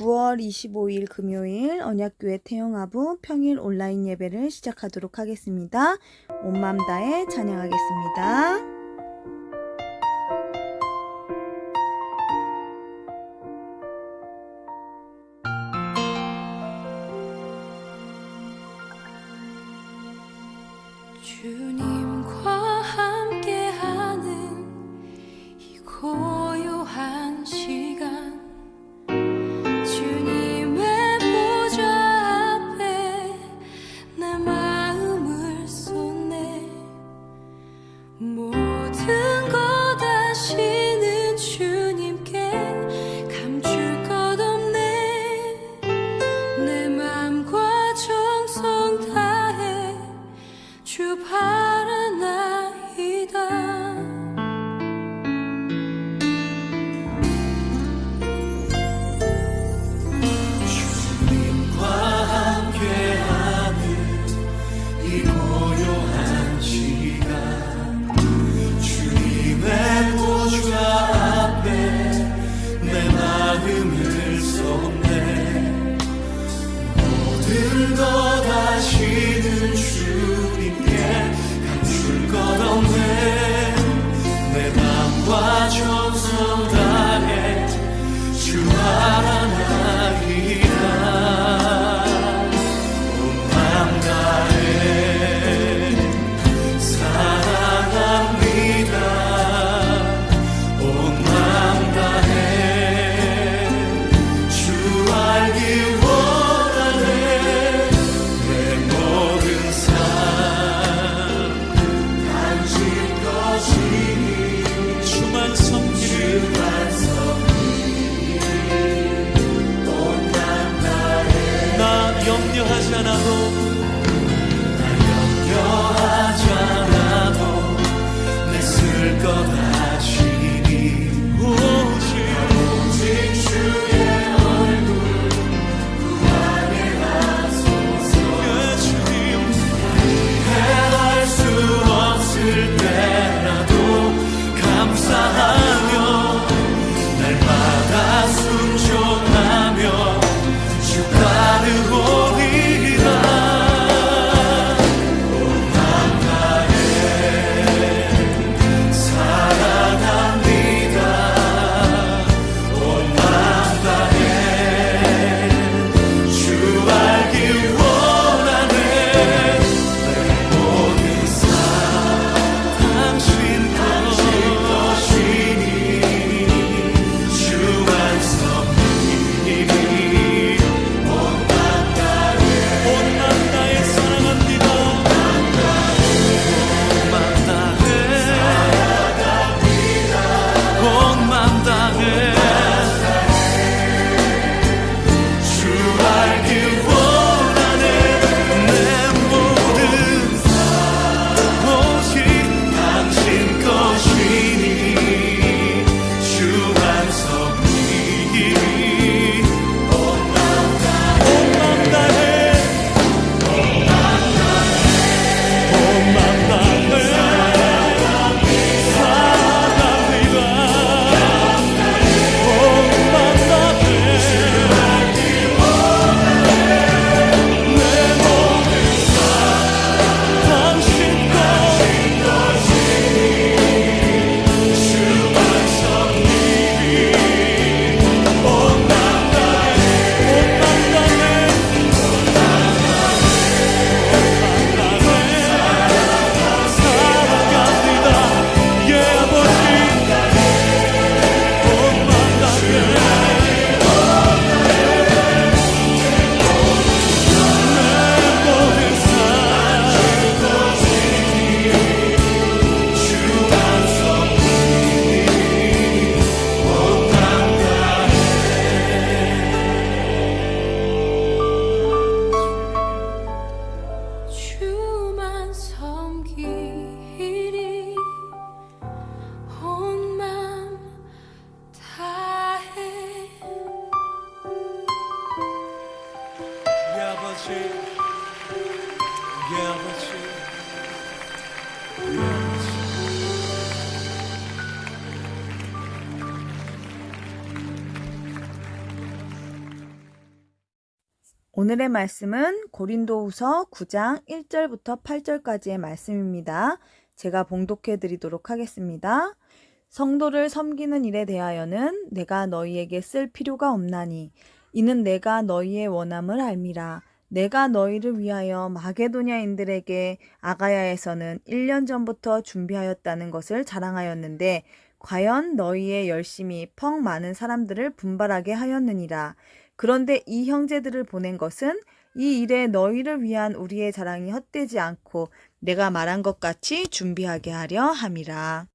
9월 25일 금요일 언약교회 태영아부 평일 온라인 예배를 시작하도록 하겠습니다. 온맘 다해 찬양하겠습니다. more. 오늘의 말씀은 고린도후서 9장 1절부터 8절까지의 말씀입니다. 제가 봉독해 드리도록 하겠습니다. 성도를 섬기는 일에 대하여는 내가 너희에게 쓸 필요가 없나니 이는 내가 너희의 원함을 알미라. 내가 너희를 위하여 마게도냐인들에게 아가야에서는 1년 전부터 준비하였다는 것을 자랑하였는데 과연 너희의 열심이 펑 많은 사람들을 분발하게 하였느니라. 그런데 이 형제들을 보낸 것은 이 일에 너희를 위한 우리의 자랑이 헛되지 않고 내가 말한 것 같이 준비하게 하려 함이라.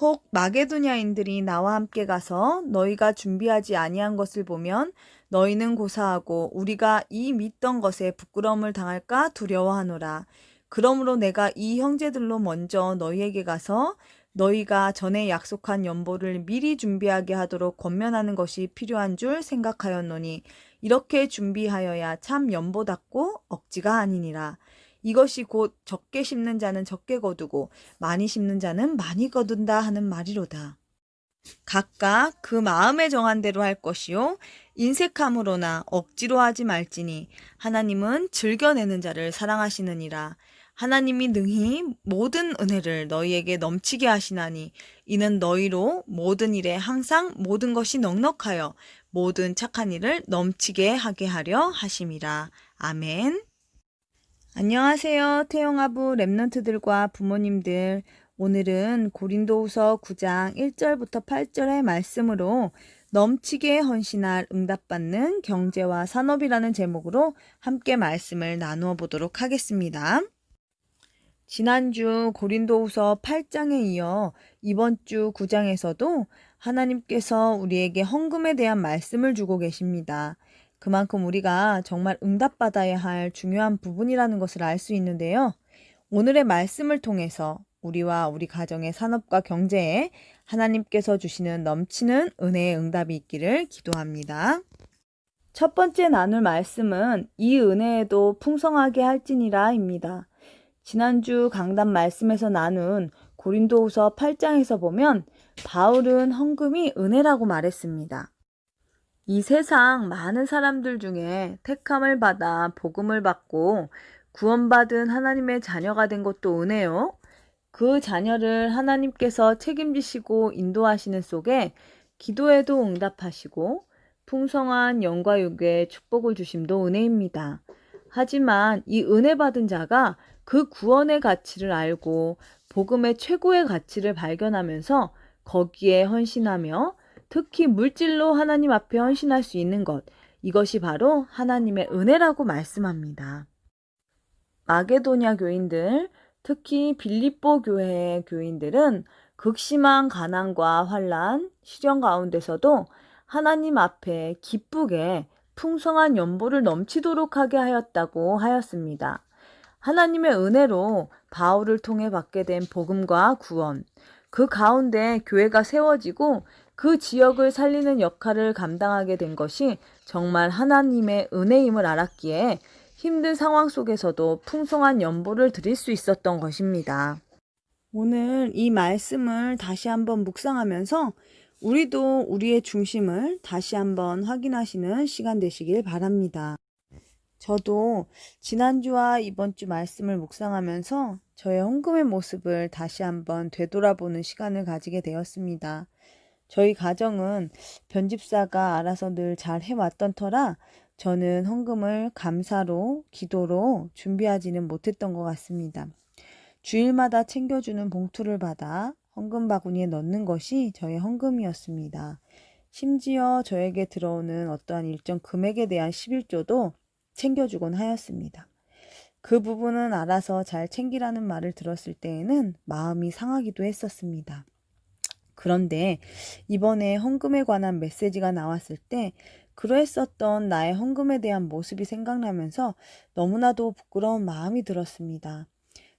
혹 마게도냐인들이 나와 함께 가서 너희가 준비하지 아니한 것을 보면 너희는 고사하고 우리가 이 믿던 것에 부끄러움을 당할까 두려워하노라. 그러므로 내가 이 형제들로 먼저 너희에게 가서 너희가 전에 약속한 연보를 미리 준비하게 하도록 권면하는 것이 필요한 줄 생각하였노니 이렇게 준비하여야 참 연보답고 억지가 아니니라. 이것이 곧 적게 심는 자는 적게 거두고 많이 심는 자는 많이 거둔다 하는 말이로다. 각각 그 마음에 정한 대로 할 것이요 인색함으로나 억지로 하지 말지니 하나님은 즐겨내는 자를 사랑하시느니라. 하나님이 능히 모든 은혜를 너희에게 넘치게 하시나니 이는 너희로 모든 일에 항상 모든 것이 넉넉하여 모든 착한 일을 넘치게 하게 하려 하심이라. 아멘. 안녕하세요. 태영아부 랩런트들과 부모님들. 오늘은 고린도후서 9장 1절부터 8절의 말씀으로 넘치게 헌신할 응답받는 경제와 산업이라는 제목으로 함께 말씀을 나누어 보도록 하겠습니다. 지난주 고린도후서 8장에 이어 이번 주 9장에서도 하나님께서 우리에게 헌금에 대한 말씀을 주고 계십니다. 그만큼 우리가 정말 응답받아야 할 중요한 부분이라는 것을 알 수 있는데요. 오늘의 말씀을 통해서 우리와 우리 가정의 산업과 경제에 하나님께서 주시는 넘치는 은혜의 응답이 있기를 기도합니다. 첫 번째 나눌 말씀은 이 은혜에도 풍성하게 할지니라입니다. 지난주 강단 말씀에서 나눈 고린도후서 8장에서 보면 바울은 헌금이 은혜라고 말했습니다. 이 세상 많은 사람들 중에 택함을 받아 복음을 받고 구원받은 하나님의 자녀가 된 것도 은혜요. 그 자녀를 하나님께서 책임지시고 인도하시는 속에 기도에도 응답하시고 풍성한 영과 육의 축복을 주심도 은혜입니다. 하지만 이 은혜 받은 자가 그 구원의 가치를 알고 복음의 최고의 가치를 발견하면서 거기에 헌신하며 특히 물질로 하나님 앞에 헌신할 수 있는 것, 이것이 바로 하나님의 은혜라고 말씀합니다. 마게도냐 교인들, 특히 빌립보 교회의 교인들은 극심한 가난과 환란, 시련 가운데서도 하나님 앞에 기쁘게 풍성한 연보를 넘치도록 하게 하였다고 하였습니다. 하나님의 은혜로 바울을 통해 받게 된 복음과 구원, 그 가운데 교회가 세워지고 그 지역을 살리는 역할을 감당하게 된 것이 정말 하나님의 은혜임을 알았기에 힘든 상황 속에서도 풍성한 연보를 드릴 수 있었던 것입니다. 오늘 이 말씀을 다시 한번 묵상하면서 우리도 우리의 중심을 다시 한번 확인하시는 시간 되시길 바랍니다. 저도 지난주와 이번 주 말씀을 묵상하면서 저의 헌금의 모습을 다시 한번 되돌아보는 시간을 가지게 되었습니다. 저희 가정은 변집사가 알아서 늘 잘 해왔던 터라 저는 헌금을 감사로, 기도로 준비하지는 못했던 것 같습니다. 주일마다 챙겨주는 봉투를 받아 헌금 바구니에 넣는 것이 저의 헌금이었습니다. 심지어 저에게 들어오는 어떠한 일정 금액에 대한 11조도 챙겨주곤 하였습니다. 그 부분은 알아서 잘 챙기라는 말을 들었을 때에는 마음이 상하기도 했었습니다. 그런데 이번에 헌금에 관한 메시지가 나왔을 때 그러했었던 나의 헌금에 대한 모습이 생각나면서 너무나도 부끄러운 마음이 들었습니다.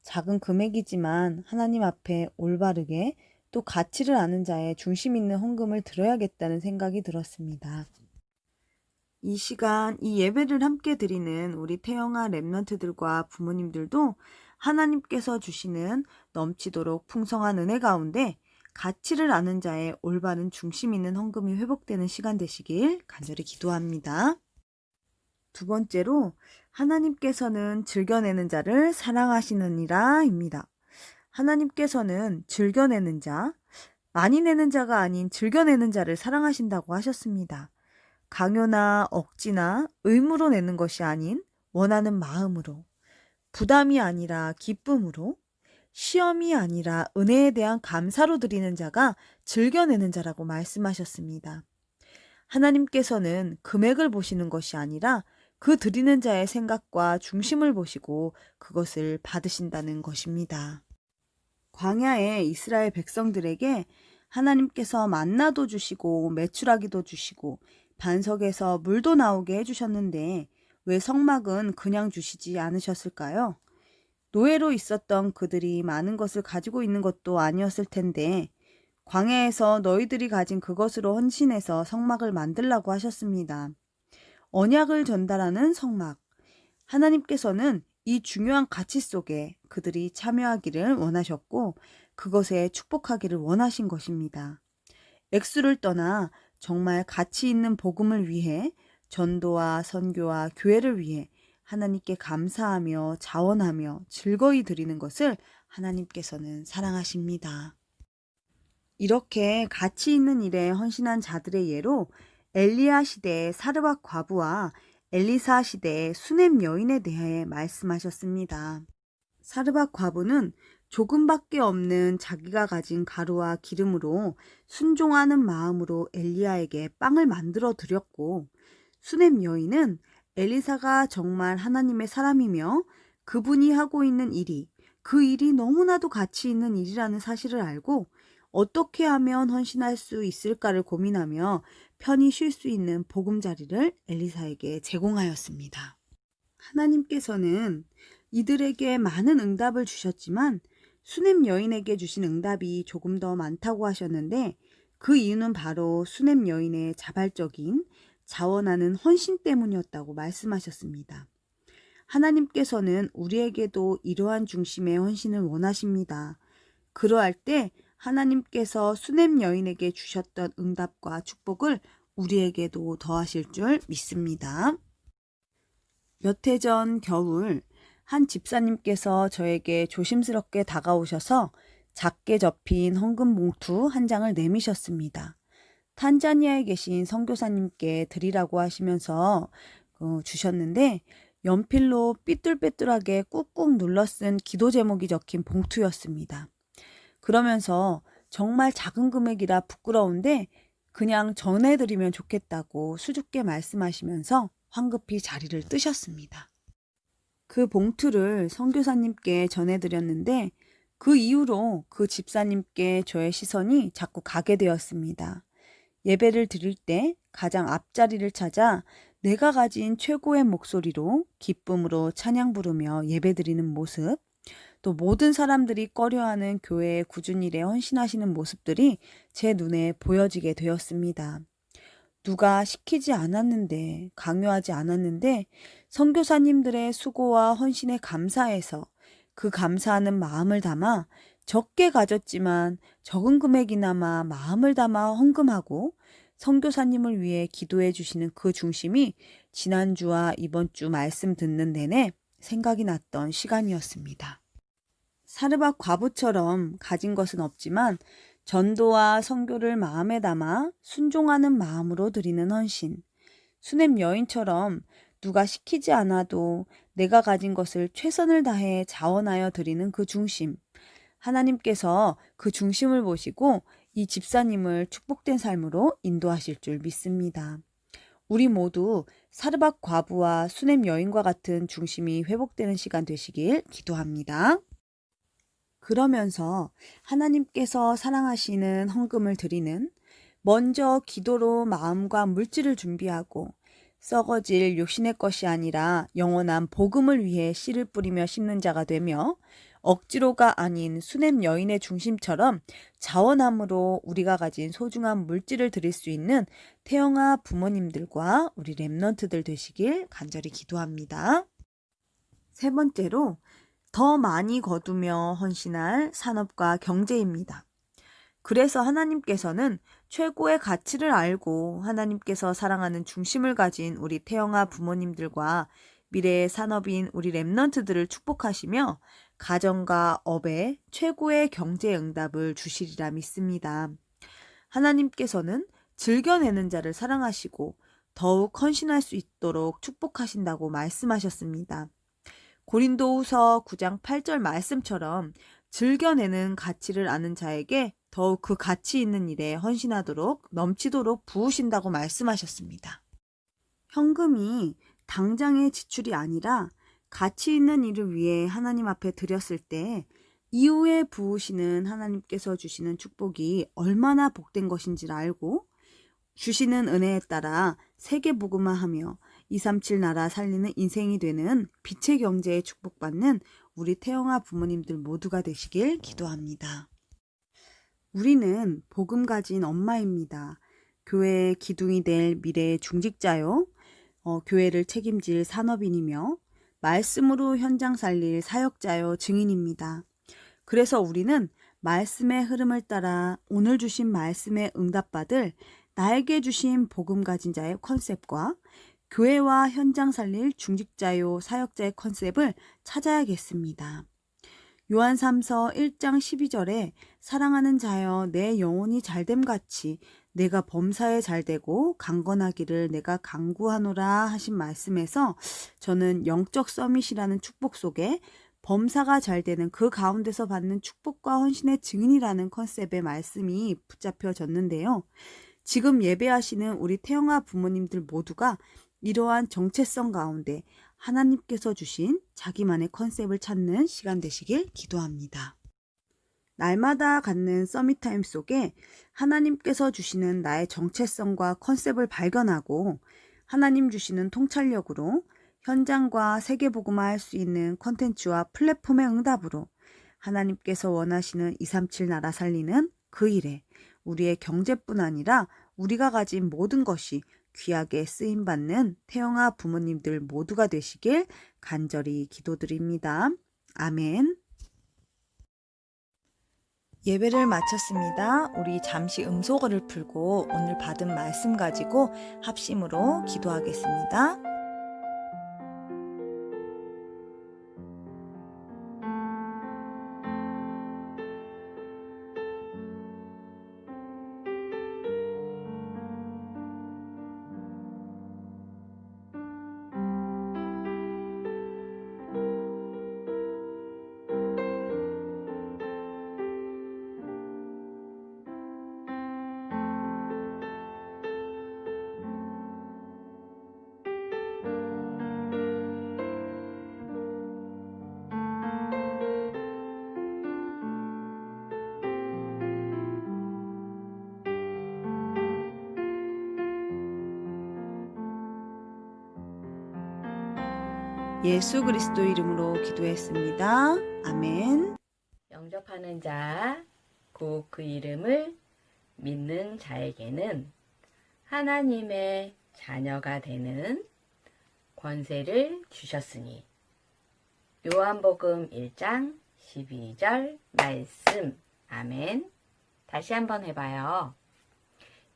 작은 금액이지만 하나님 앞에 올바르게 또 가치를 아는 자의 중심 있는 헌금을 들어야겠다는 생각이 들었습니다. 이 시간 이 예배를 함께 드리는 우리 태영아 랩런트들과 부모님들도 하나님께서 주시는 넘치도록 풍성한 은혜 가운데 가치를 아는 자의 올바른 중심 있는 헌금이 회복되는 시간 되시길 간절히 기도합니다. 두 번째로 하나님께서는 즐겨내는 자를 사랑하시느니라 입니다. 하나님께서는 즐겨내는 자, 많이 내는 자가 아닌 즐겨내는 자를 사랑하신다고 하셨습니다. 강요나 억지나 의무로 내는 것이 아닌 원하는 마음으로, 부담이 아니라 기쁨으로, 시험이 아니라 은혜에 대한 감사로 드리는 자가 즐겨내는 자라고 말씀하셨습니다. 하나님께서는 금액을 보시는 것이 아니라 그 드리는 자의 생각과 중심을 보시고 그것을 받으신다는 것입니다. 광야의 이스라엘 백성들에게 하나님께서 만나도 주시고 매출하기도 주시고 반석에서 물도 나오게 해주셨는데 왜 성막은 그냥 주시지 않으셨을까요? 노예로 있었던 그들이 많은 것을 가지고 있는 것도 아니었을 텐데 광야에서 너희들이 가진 그것으로 헌신해서 성막을 만들라고 하셨습니다. 언약을 전달하는 성막. 하나님께서는 이 중요한 가치 속에 그들이 참여하기를 원하셨고 그것에 축복하기를 원하신 것입니다. 액수를 떠나 정말 가치 있는 복음을 위해 전도와 선교와 교회를 위해 하나님께 감사하며 자원하며 즐거이 드리는 것을 하나님께서는 사랑하십니다. 이렇게 가치 있는 일에 헌신한 자들의 예로 엘리야 시대의 사르밧 과부와 엘리사 시대의 수넴 여인에 대해 말씀하셨습니다. 사르밧 과부는 조금밖에 없는 자기가 가진 가루와 기름으로 순종하는 마음으로 엘리야에게 빵을 만들어 드렸고 수넴 여인은 엘리사가 정말 하나님의 사람이며 그분이 하고 있는 일이 그 일이 너무나도 가치 있는 일이라는 사실을 알고 어떻게 하면 헌신할 수 있을까를 고민하며 편히 쉴 수 있는 보금자리를 엘리사에게 제공하였습니다. 하나님께서는 이들에게 많은 응답을 주셨지만 수넴 여인에게 주신 응답이 조금 더 많다고 하셨는데 그 이유는 바로 수넴 여인의 자발적인 자원하는 헌신 때문이었다고 말씀하셨습니다. 하나님께서는 우리에게도 이러한 중심의 헌신을 원하십니다. 그러할 때 하나님께서 수넴 여인에게 주셨던 응답과 축복을 우리에게도 더하실 줄 믿습니다. 몇 해 전 겨울 한 집사님께서 저에게 조심스럽게 다가오셔서 작게 접힌 헌금 봉투 한 장을 내미셨습니다. 탄자니아에 계신 선교사님께 드리라고 하시면서 어, 주셨는데 연필로 삐뚤빼뚤하게 꾹꾹 눌러 쓴 기도 제목이 적힌 봉투였습니다. 그러면서 정말 작은 금액이라 부끄러운데 그냥 전해드리면 좋겠다고 수줍게 말씀하시면서 황급히 자리를 뜨셨습니다. 그 봉투를 선교사님께 전해드렸는데 그 이후로 그 집사님께 저의 시선이 자꾸 가게 되었습니다. 예배를 드릴 때 가장 앞자리를 찾아 내가 가진 최고의 목소리로 기쁨으로 찬양 부르며 예배 드리는 모습, 또 모든 사람들이 꺼려하는 교회의 꾸준 일에 헌신하시는 모습들이 제 눈에 보여지게 되었습니다. 누가 시키지 않았는데, 강요하지 않았는데, 선교사님들의 수고와 헌신에 감사해서 그 감사하는 마음을 담아 적게 가졌지만 적은 금액이나마 마음을 담아 헌금하고 선교사님을 위해 기도해 주시는 그 중심이 지난주와 이번 주 말씀 듣는 내내 생각이 났던 시간이었습니다. 사르밧 과부처럼 가진 것은 없지만 전도와 선교를 마음에 담아 순종하는 마음으로 드리는 헌신. 수넴 여인처럼 누가 시키지 않아도 내가 가진 것을 최선을 다해 자원하여 드리는 그 중심. 하나님께서 그 중심을 보시고 이 집사님을 축복된 삶으로 인도하실 줄 믿습니다. 우리 모두 사르밧 과부와 수넴 여인과 같은 중심이 회복되는 시간 되시길 기도합니다. 그러면서 하나님께서 사랑하시는 헌금을 드리는 먼저 기도로 마음과 물질을 준비하고 썩어질 욕심의 것이 아니라 영원한 복음을 위해 씨를 뿌리며 심는 자가 되며 억지로가 아닌 수냄 여인의 중심처럼 자원함으로 우리가 가진 소중한 물질을 드릴 수 있는 태영아 부모님들과 우리 랩런트들 되시길 간절히 기도합니다. 세 번째로 더 많이 거두며 헌신할 산업과 경제입니다. 그래서 하나님께서는 최고의 가치를 알고 하나님께서 사랑하는 중심을 가진 우리 태영아 부모님들과 미래의 산업인 우리 랩넌트들을 축복하시며 가정과 업에 최고의 경제 응답을 주시리라 믿습니다. 하나님께서는 즐겨내는 자를 사랑하시고 더욱 헌신할 수 있도록 축복하신다고 말씀하셨습니다. 고린도후서 9장 8절 말씀처럼 즐겨내는 가치를 아는 자에게 더욱 그 가치 있는 일에 헌신하도록 넘치도록 부으신다고 말씀하셨습니다. 현금이 당장의 지출이 아니라 가치 있는 일을 위해 하나님 앞에 드렸을 때 이후에 부으시는 하나님께서 주시는 축복이 얼마나 복된 것인지를 알고 주시는 은혜에 따라 세계 복음화하며 237 나라 살리는 인생이 되는 빛의 경제에 축복받는 우리 태영아 부모님들 모두가 되시길 기도합니다. 우리는 복음 가진 엄마입니다. 교회의 기둥이 될 미래의 중직자요. 어, 교회를 책임질 산업인이며 말씀으로 현장 살릴 사역자요 증인입니다. 그래서 우리는 말씀의 흐름을 따라 오늘 주신 말씀에 응답받을 나에게 주신 복음 가진 자의 컨셉과 교회와 현장 살릴 중직자요 사역자의 컨셉을 찾아야겠습니다. 요한 3서 1장 12절에 사랑하는 자여 내 영혼이 잘됨 같이 내가 범사에 잘되고 강건하기를 내가 강구하노라 하신 말씀에서 저는 영적 서밋이라는 축복 속에 범사가 잘 되는 그 가운데서 받는 축복과 헌신의 증인이라는 컨셉의 말씀이 붙잡혀졌는데요. 지금 예배하시는 우리 태영아 부모님들 모두가 이러한 정체성 가운데 하나님께서 주신 자기만의 컨셉을 찾는 시간 되시길 기도합니다. 날마다 갖는 서밋타임 속에 하나님께서 주시는 나의 정체성과 컨셉을 발견하고 하나님 주시는 통찰력으로 현장과 세계복음화 할수 있는 컨텐츠와 플랫폼의 응답으로 하나님께서 원하시는 237 나라 살리는 그 일에 우리의 경제뿐 아니라 우리가 가진 모든 것이 귀하게 쓰임받는 태영아 부모님들 모두가 되시길 간절히 기도드립니다. 아멘. 예배를 마쳤습니다. 우리 잠시 음소거를 풀고 오늘 받은 말씀 가지고 합심으로 기도하겠습니다. 예수 그리스도 이름으로 기도했습니다. 아멘. 영접하는 자, 곧 그 이름을 믿는 자에게는 하나님의 자녀가 되는 권세를 주셨으니 요한복음 1장 12절 말씀 아멘 다시 한번 해봐요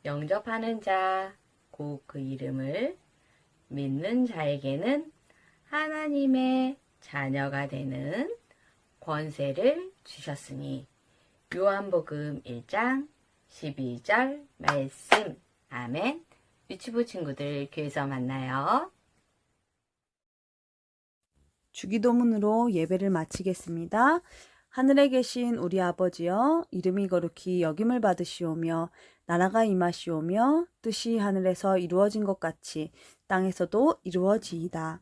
영접하는 자, 곧 그 이름을 믿는 자에게는 하나님의 자녀가 되는 권세를 주셨으니 요한복음 1장 12절 말씀 아멘 유치부 친구들 교회에서 만나요. 주기도문으로 예배를 마치겠습니다. 하늘에 계신 우리 아버지여 이름이 거룩히 여김을 받으시오며 나라가 임하시오며 뜻이 하늘에서 이루어진 것 같이 땅에서도 이루어지이다.